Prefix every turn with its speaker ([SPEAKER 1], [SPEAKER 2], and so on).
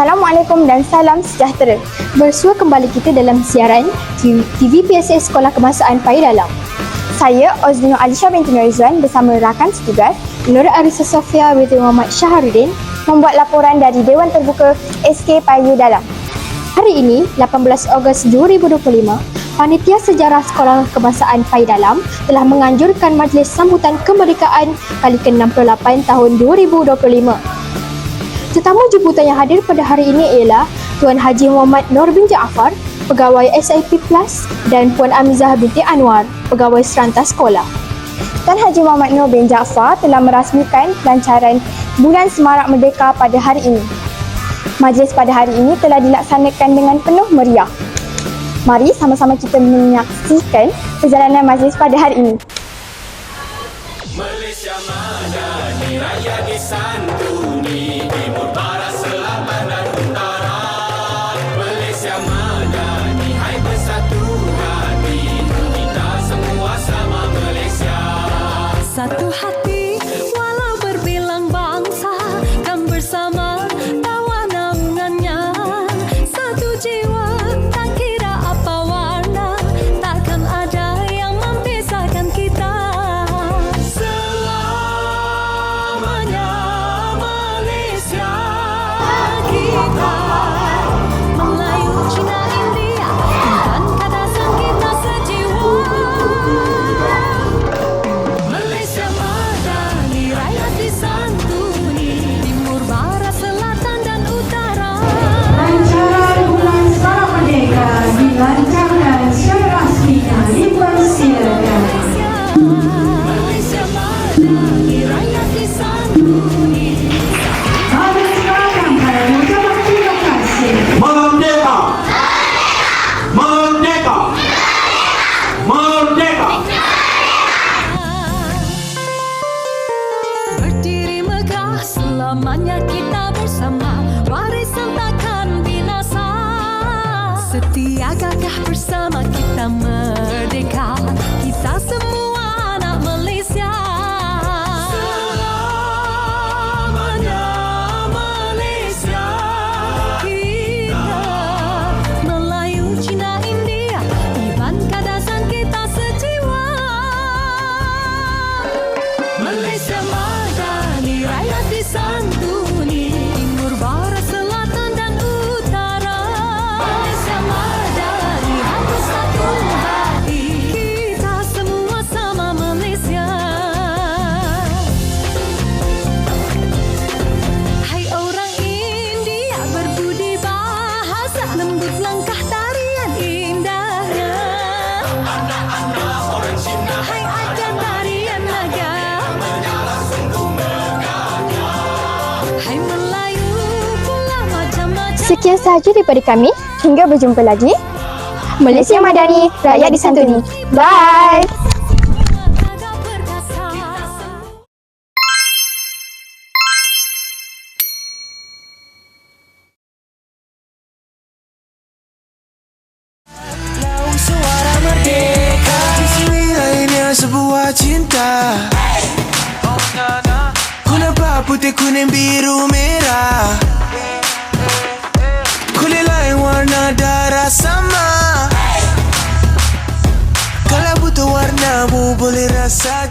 [SPEAKER 1] Assalamualaikum dan salam sejahtera. Bersua kembali kita dalam siaran TV PSS Sekolah Kebangsaan Pai Dalam. Saya Oznino Alisha binti Norizwan bersama rakan setugas Nur Arisa Sofia binti Muhammad Syaharudin membuat laporan dari Dewan Terbuka SK Payu Dalam. Hari ini, 18 Ogos 2025, Panitia Sejarah Sekolah Kebangsaan Pai Dalam telah menganjurkan majlis sambutan kemerdekaan kali ke-68 tahun 2025 Tetamu jemputan yang hadir pada hari ini ialah Tuan Haji Muhammad Nur bin Jaafar, Pegawai SIP Plus dan Puan Amizah binti Anwar, Pegawai Serantas Sekolah. Tuan Haji Muhammad Nur bin Jaafar telah merasmikan pelancaran Bulan Semarak Merdeka pada hari ini. Majlis pada hari ini telah dilaksanakan dengan penuh meriah. Mari sama-sama kita menyaksikan perjalanan majlis pada hari ini.
[SPEAKER 2] Malaysia Madani Raya disantuni Timur Barat Selatan dan Utara? Malaysia Madani Hai bersatu hati? Kita semua sama Malaysia.
[SPEAKER 3] Satu hati Setia gagah bersama kita merdeka? Kita semua
[SPEAKER 1] Sekian sahaja daripada kami. Hingga berjumpa lagi. Malaysia Madani, Rakyat Disantuni. Bye!
[SPEAKER 4] Kenapa putih kuning biru merah Kulit lain warna darah sama. Kalau butuh warnamu boleh rasa